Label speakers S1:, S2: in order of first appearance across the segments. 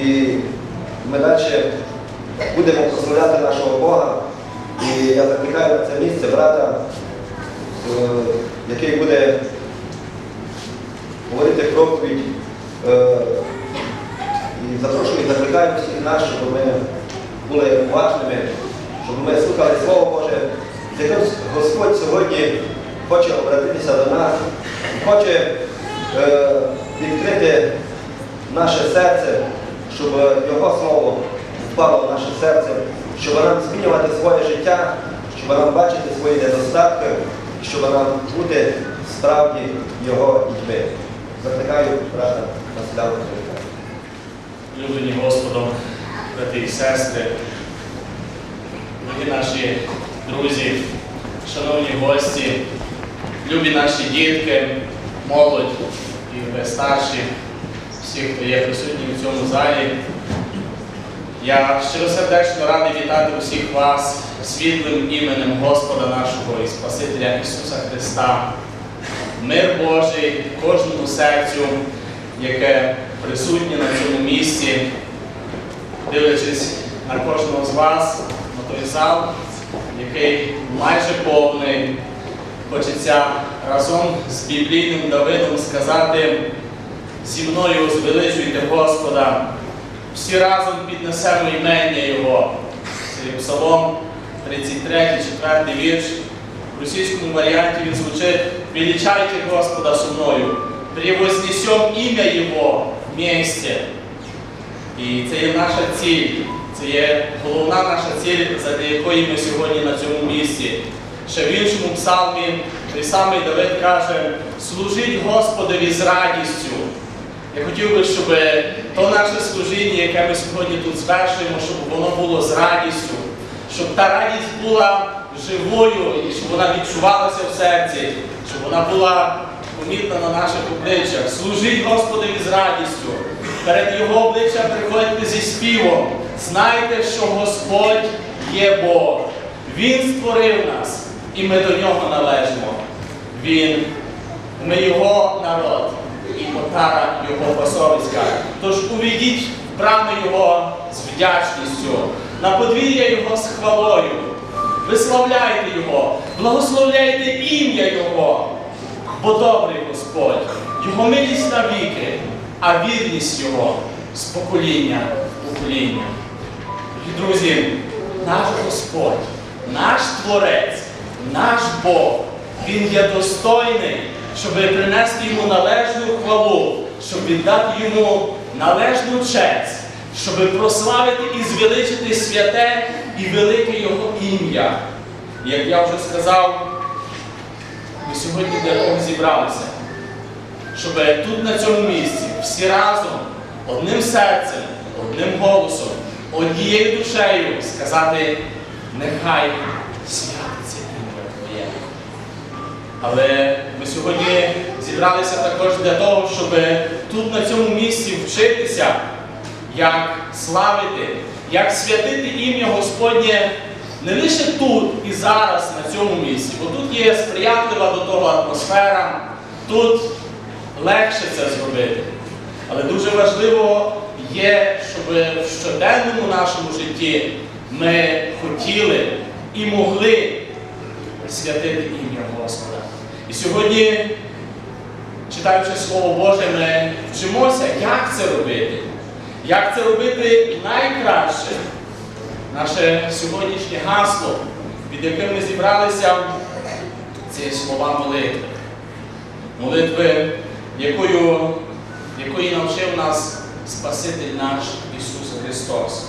S1: І ми далі будемо прославляти нашого Бога. І я закликаю на це місце брата, е, який буде говорити проповідь. Е, І запрошую, і закликаю всіх нас, щоб ми були уважними, щоб ми слухали Слово Боже. Господь сьогодні хоче обратитися до нас, хоче е, відкрити наше серце, щоб Його Слово впало в наше серце, щоб нам змінювати своє життя, щоб нам бачити свої недостатки, щоб нам бути справді Його дітьми. Закликаю брата Василя Василька.
S2: Люблені Господом, брати і сестри, дорогі наші друзі, шановні гості, любі наші дітки, молодь і старші, всі, хто є присутні в цьому залі. Я щиросердечно радий вітати усіх вас світлим іменем Господа нашого і Спасителя Ісуса Христа. Мир Божий кожному серцю, яке присутнє на цьому місці, дивлячись на кожного з вас, на той зал, який майже повний. Хочеться разом з біблійним Давидом сказати, зі мною звеличуйте Господа, всі разом піднесемо імення Його. Псалом 33, 4 вірш. В російському варіанті він звучить «Величайте Господа со мною, превознесем ім'я Його вместе». І це є наша ціль, це є головна наша ціль, заради якої ми сьогодні на цьому місці. Ще в іншому псалмі той самий Давид каже, служіть Господові з радістю. Я хотів би, щоб то наше служіння, яке ми сьогодні тут звершуємо, щоб воно було з радістю, щоб та радість була живою і щоб вона відчувалася в серці, щоб вона була помітна на наших обличчях. Служіть Господові з радістю. Перед Його обличчям приходьте зі співом. Знайте, що Господь є Бог. Він створив нас, і ми до нього належимо. Він, ми Його народ і отара Його пасовиська. Тож увійдіть в брами Його з вдячністю, на подвір'я Його з хвалою. Виславляйте Його, благословляйте ім'я Його, бо добрий Господь, Його милість навіки, а вірність Його з покоління в покоління. Дорогі друзі, наш Господь, наш Творець, наш Бог, Він є достойний, щоб принести йому належну хвалу, щоб віддати йому належну честь, щоб прославити і звеличити святе і велике Його ім'я. Як я вже сказав, ми сьогодні для того зібралися, щоб тут на цьому місці всі разом, одним серцем, одним голосом, однією душею сказати, нехай Твоє. Але ми сьогодні зібралися також для того, щоб тут на цьому місці вчитися, як славити, як святити ім'я Господнє не лише тут і зараз на цьому місці, бо тут є сприятлива до того атмосфера, тут легше це зробити. Але дуже важливо є, щоб в щоденному нашому житті ми хотіли і могли святити ім'я Господа. І сьогодні, читаючи Слово Боже, ми вчимося, як це робити. Як це робити найкраще. Наше сьогоднішнє гасло, під яким ми зібралися, це слова молитви. Молитви, якою, якої навчив нас Спаситель наш Ісус Христос.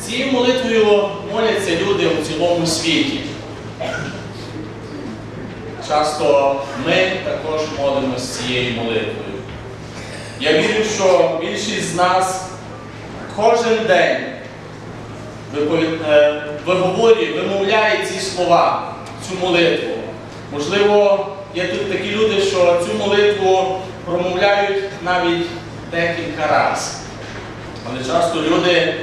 S2: Цією молитвою моляться люди у цілому світі. Часто ми також молимося цією молитвою. Я вірю, що більшість з нас кожен день е, виговорює, вимовляє ці слова, цю молитву. Можливо, є тут такі люди, що цю молитву промовляють навіть декілька разів. Але часто люди,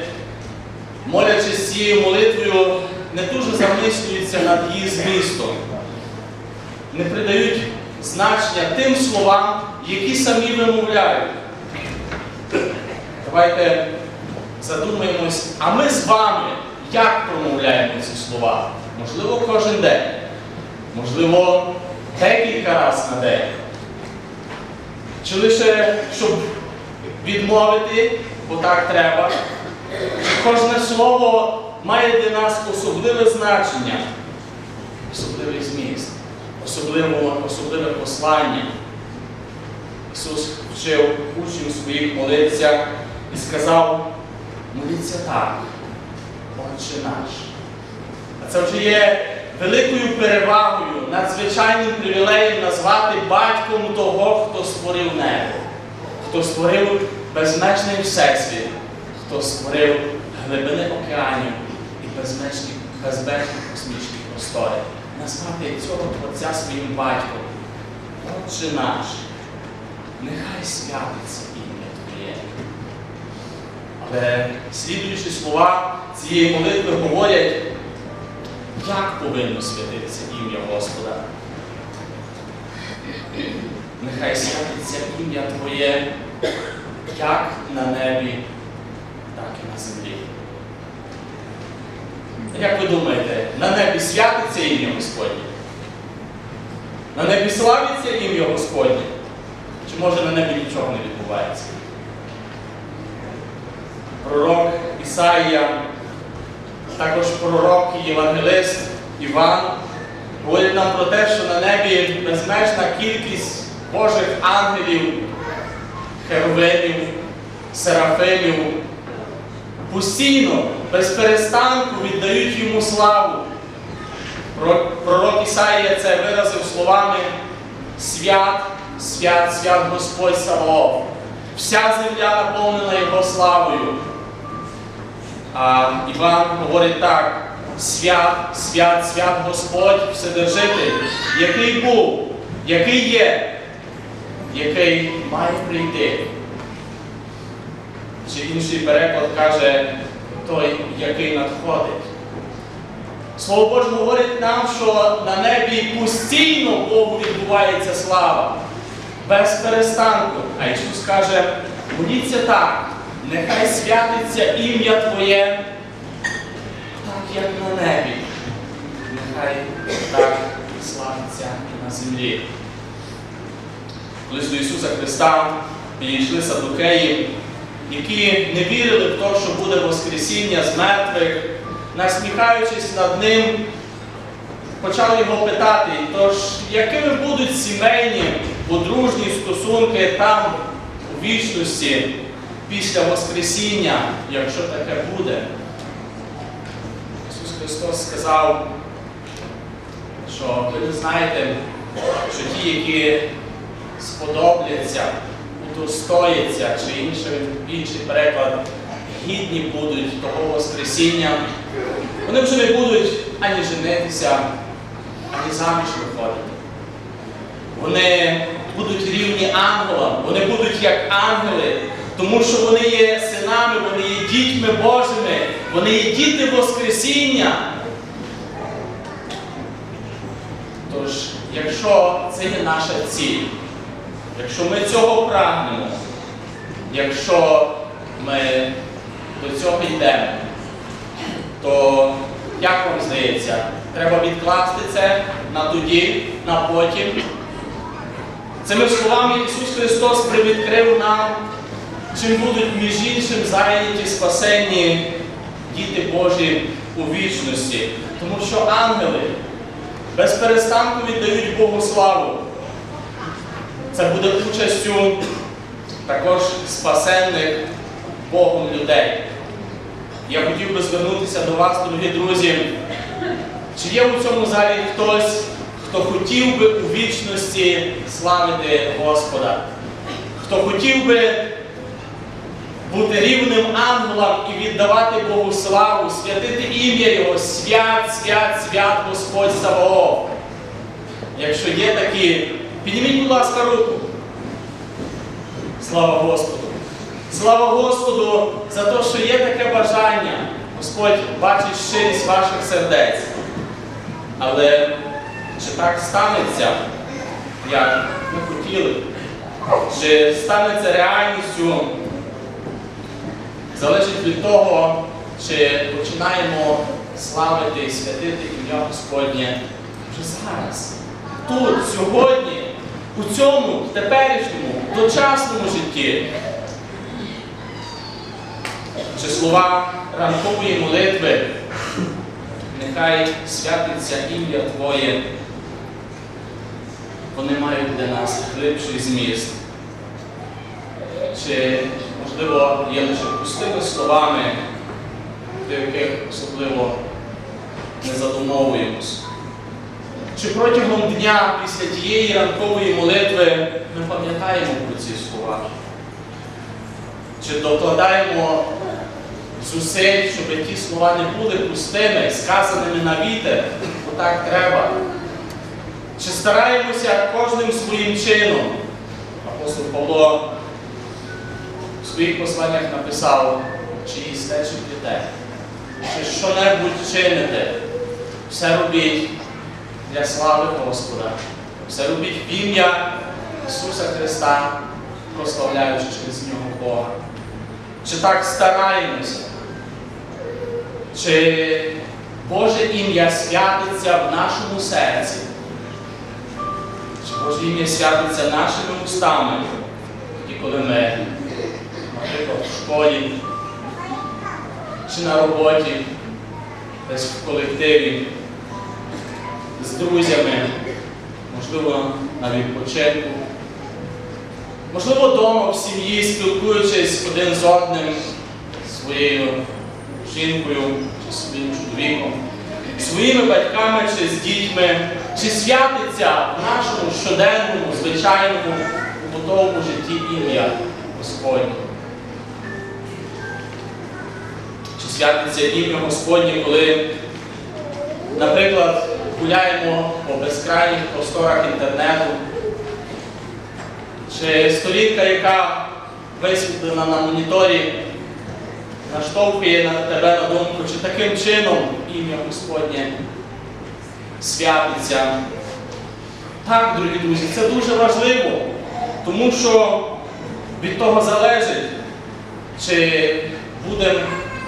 S2: молячись цією молитвою, не дуже замислюються над її змістом, не придають значення тим словам, які самі вимовляють. давайте задумаємось, а ми з вами як промовляємо ці слова? Можливо, кожен день, можливо, декілька разів на день. Чи лише щоб відмовити, бо так треба. Кожне слово має для нас особливе значення, особливий зміст, особливе, особливе послання. Ісус вчив учнів своїх молитися і сказав, моліться так, Отче наш. А це вже є великою перевагою, надзвичайним привілеєм назвати батьком того, хто створив небо, хто створив безмежний всесвіт, хто створив глибини океанів і безмежні, безмежні космічні простори. Назвати цього Творця своїм батьком. Отче наш, нехай святиться ім'я Твоє. Але слідуючі слова цієї молитви говорять, як повинно святитися ім'я Господа. Нехай святиться ім'я Твоє як на небі, так і на землі. Як ви думаєте, небі святиться ім'я Господнє? На небі славиться ім'я Господнє? Чи може на небі нічого не відбувається? Пророк Ісаїя, також пророк і євангелист Іван говорять нам про те, що на небі безмежна кількість Божих ангелів, херовимів, серафимів постійно, без перестанку віддають йому славу. Про- Пророк Ісаїя це виразив словами свят, свят, свят Господь Саваоф. Вся земля наповнена Його славою. А Іван говорить так: свят, свят, свят Господь, Вседержитель, який був, який є, який має прийти. Чи інший переклад каже той, який надходить. Слово Боже говорить нам, що на небі постійно Богу відбувається слава, без перестанку. А Ісус каже, моліться так, нехай святиться ім'я Твоє, так як на небі. Нехай так славиться і на землі. Колись до Ісуса Христа підійшли садукеї, які не вірили в те, що буде Воскресіння з мертвих, насміхаючись над ним, почали його питати, тож якими будуть сімейні, подружні стосунки там, у вічності, після Воскресіння, якщо таке буде? Ісус Христос сказав, що ви не знаєте, що ті, які сподобляться, удостояться, чи інший, інший переклад, гідні будуть того Воскресіння, вони вже не будуть ані женитися, ані заміж виходити. Вони будуть рівні ангелам, вони будуть як ангели, тому що вони є синами, вони є дітьми Божими, вони є діти Воскресіння. Тож, якщо це є наша ціль, якщо ми цього прагнемо, якщо ми до цього йдемо, то як вам здається, треба відкласти це на тоді, на потім. Цими словами Ісус Христос привідкрив нам, чим будуть між іншим зайняті спасенні діти Божі у вічності. Тому що ангели без перестанку віддають Богу славу. Це буде участю також спасенних Богом людей. Я хотів би звернутися до вас, дорогі друзі. Чи є у цьому залі хтось, хто хотів би у вічності славити Господа? Хто хотів би бути рівним ангелом і віддавати Богу славу, святити ім'я Його, свят, свят, свят Господь Саваоф. Якщо є такі, підніміть, будь ласка, руку. Слава Господу! Слава Господу за те, що є таке бажання. Господь бачить щирість ваших сердець. Але чи так станеться, як ми хотіли? Чи станеться реальністю залежить від того, чи починаємо славити і святити ім'я Господнє вже зараз, тут, сьогодні, у цьому теперішньому, дочасному житті. Чи слова ранкової молитви, нехай святиться ім'я Твоє, вони мають для нас глибший зміст. Чи, можливо, є лише пустими словами, до яких особливо не задумовуємось? Чи протягом дня після тієї ранкової молитви ми пам'ятаємо про ці слова? Чи докладаємо зусиль, щоб ті слова не були пустими, сказаними на вітер, бо так треба? Чи стараємося кожним своїм чином? Апостол Павло в своїх посланнях написав, чи їсте, чи п'єте, чи що-небудь чините, все робіть для слави Господа, все робіть в ім'я Ісуса Христа, прославляючи через нього Бога. Чи так стараємося? Чи Боже ім'я святиться в нашому серці? Чи Боже ім'я святиться нашими устами? І коли ми, наприклад, в школі, чи на роботі, десь в колективі, з друзями, можливо, на відпочинку, можливо, вдома в сім'ї, спілкуючись один з одним, своєю жінкою чи своїм чоловіком, своїми батьками чи з дітьми, чи святиться в нашому щоденному, звичайному, побутовому житті ім'я Господнє. Чи святиться ім'я Господнє, коли, наприклад, гуляємо по безкрайніх просторах інтернету, чи сторінка, яка висвітлена на моніторі, наштовхує на тебе на думку, чи таким чином ім'я Господнє святиться. Так, дорогі друзі, це дуже важливо, тому що від того залежить, чи будемо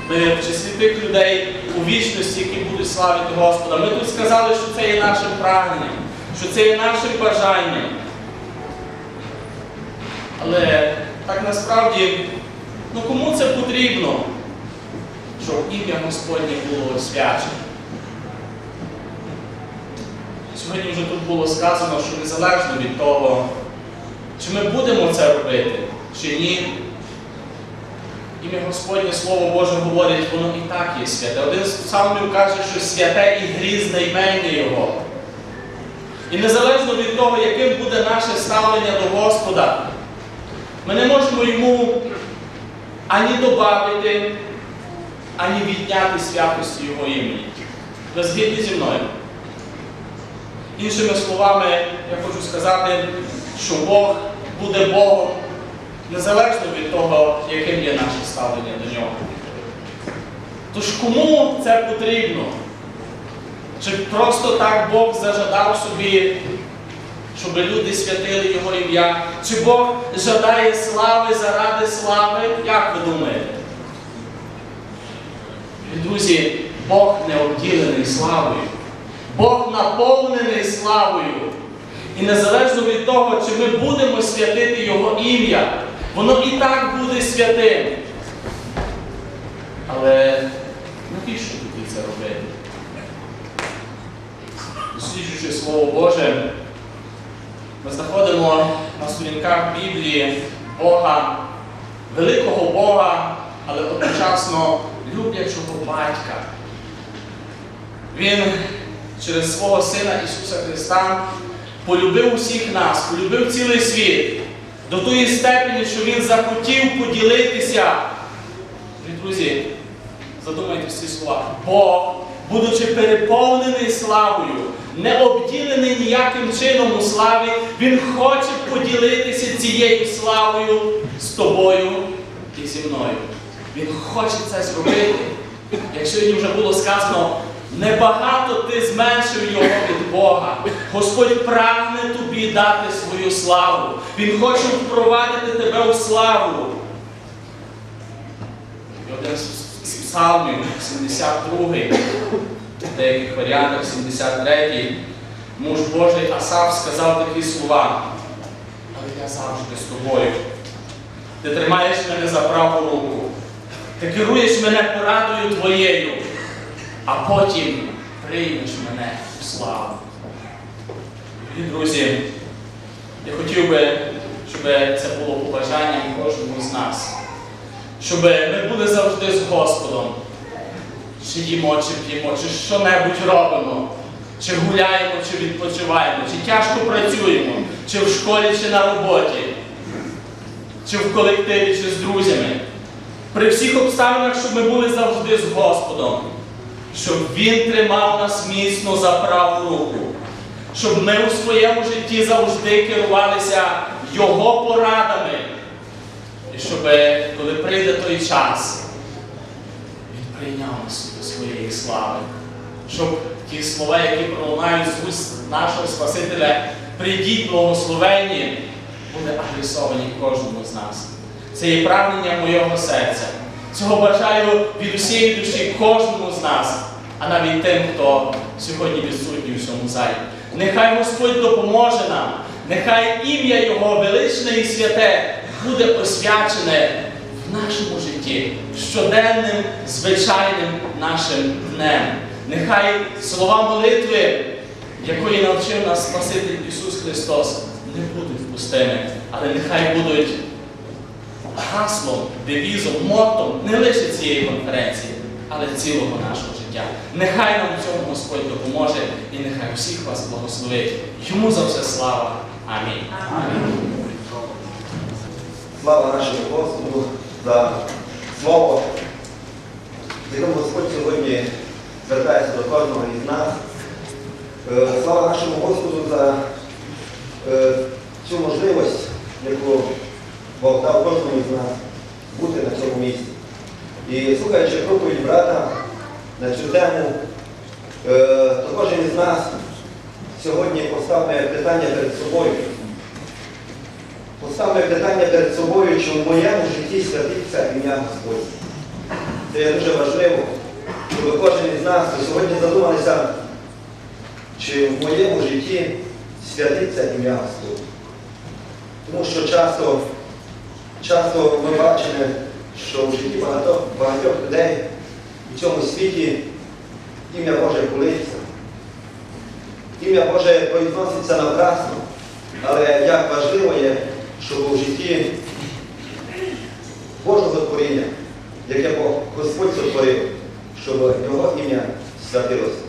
S2: ми в людей у вічності, які будуть славити Господа. Ми тут сказали, що це є нашим прагненням, що це є нашим бажанням. Але так насправді, ну кому це потрібно, щоб ім'я Господнє було освячене? Сьогодні вже тут було сказано, що незалежно від того, чи ми будемо це робити, чи ні, ім'я Господнє Слово Боже говорить, воно і так є святе. Один з псалмів каже, що святе і грізне імення Його. І незалежно від того, яким буде наше ставлення до Господа, ми не можемо йому ані додати, ані відняти святості Його імені. Ви згідні зі мною? Іншими словами, я хочу сказати, що Бог буде Богом незалежно від того, яким є наше ставлення до нього. Тож кому це потрібно? Чи просто так Бог зажадав собі, щоб люди святили Його ім'я? Чи Бог жадає слави заради слави? Як ви думаєте? Друзі, Бог не обділений славою. Бог наповнений славою. І незалежно від того, чи ми будемо святити Його ім'я, воно і так буде святим. Але навіщо тоді це робити? Досліджуючи Слово Боже, ми знаходимо на сторінках Біблії Бога, великого Бога, але одночасно люблячого батька. Він через свого Сина Ісуса Христа полюбив усіх нас, полюбив цілий світ до тої степені, що Він захотів поділитися. Друзі, задумайтесь ці слова. Бог, будучи переповнений славою, не обділений ніяким чином у славі, Він хоче поділитися цією славою з тобою і зі мною. Він хоче це зробити. Як сьогодні вже було сказано, небагато ти зменшив його від Бога. Господь прагне тобі дати свою славу. Він хоче впровадити тебе у славу. І один з псалмів, 72-й, в деяких варіантах 73-й, муж Божий Асав сказав такі слова. Але я завжди з тобою. Ти тримаєш мене за праву руку. Ти керуєш мене порадою твоєю, а потім приймеш мене у славу. І, друзі, я хотів би, щоб це було побажанням кожному з нас. Щоб ми були завжди з Господом. Чи їмо, чи п'ємо, чи що-небудь робимо, чи гуляємо, чи відпочиваємо, чи тяжко працюємо, чи в школі, чи на роботі, чи в колективі, чи з друзями. При всіх обставинах, щоб ми були завжди з Господом, щоб Він тримав нас міцно за праву руку, щоб ми у своєму житті завжди керувалися Його порадами. І щоб, коли прийде той час, прийняв до своєї слави. Щоб ті слова, які пролунають з уст нашого Спасителя, прийдіть благословенні, були адресовані кожному з нас. Це є прагнення моєго серця. Цього бажаю від усієї душі кожному з нас, а навіть тим, хто сьогодні відсутній у цьому залі. Нехай Господь допоможе нам, нехай ім'я Його величне і святе буде освячене нашому житті щоденним, звичайним нашим днем. Нехай слова молитви, якої навчив нас Спаситель Ісус Христос, не будуть пустими, але нехай будуть гаслом, девізом, мотом не лише цієї конференції, але цілого нашого життя. Нехай нам в цьому Господь допоможе і нехай всіх вас благословить. Йому за все слава. Амінь.
S1: Слава нашому Господу за слово, з Господь сьогодні звертається до кожного із нас. Е, Слава нашому Господу за е, цю можливість, яку Бог дав кожному із нас бути на цьому місці. І слухаючи проповідь брата на цю тему, е, то кожен із нас сьогодні поставляє питання перед собою. Поставлю питання перед собою, чи в моєму житті святиться ім'я Господнє. Це є дуже важливо, щоб кожен із нас сьогодні задумалися, чи в моєму житті святиться ім'я Господнє. Тому що часто, часто ми бачимо, що в житті багато, багатьох людей у цьому світі ім'я Боже колиться. Ім'я Боже произноситься напрасно, але як важливо є, щоб у житті Божого затворіння, яке Господь сотворив, щоб його ім'я святилося.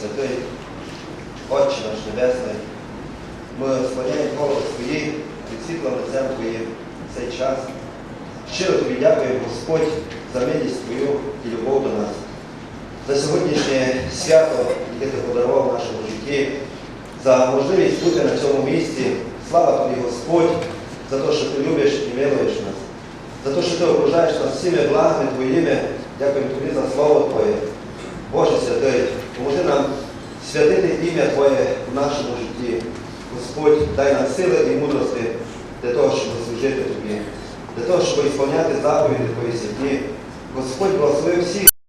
S1: Святий, Отче наш Небесний, ми склоняємо голови свої під світлом лицем в цей час. Щиро тобі дякуємо, Господь, за милість Твою і любов до нас, за сьогоднішнє свято, яке ти подарував нашому житті, за можливість бути на цьому місці. Слава тобі, Господь, за те, що ти любиш і милуєш нас, за те, що ти окружаєш нас всіми благами Твоїми. Дякуємо тобі за слово Твоє. Боже святий, поможи нам святити ім'я Твоє в нашому житті. Господь, дай нам сили і мудрості для того, щоб служити Тобі, для того, щоб ісполняти заповіді Твої святі. Господь, благослови всіх.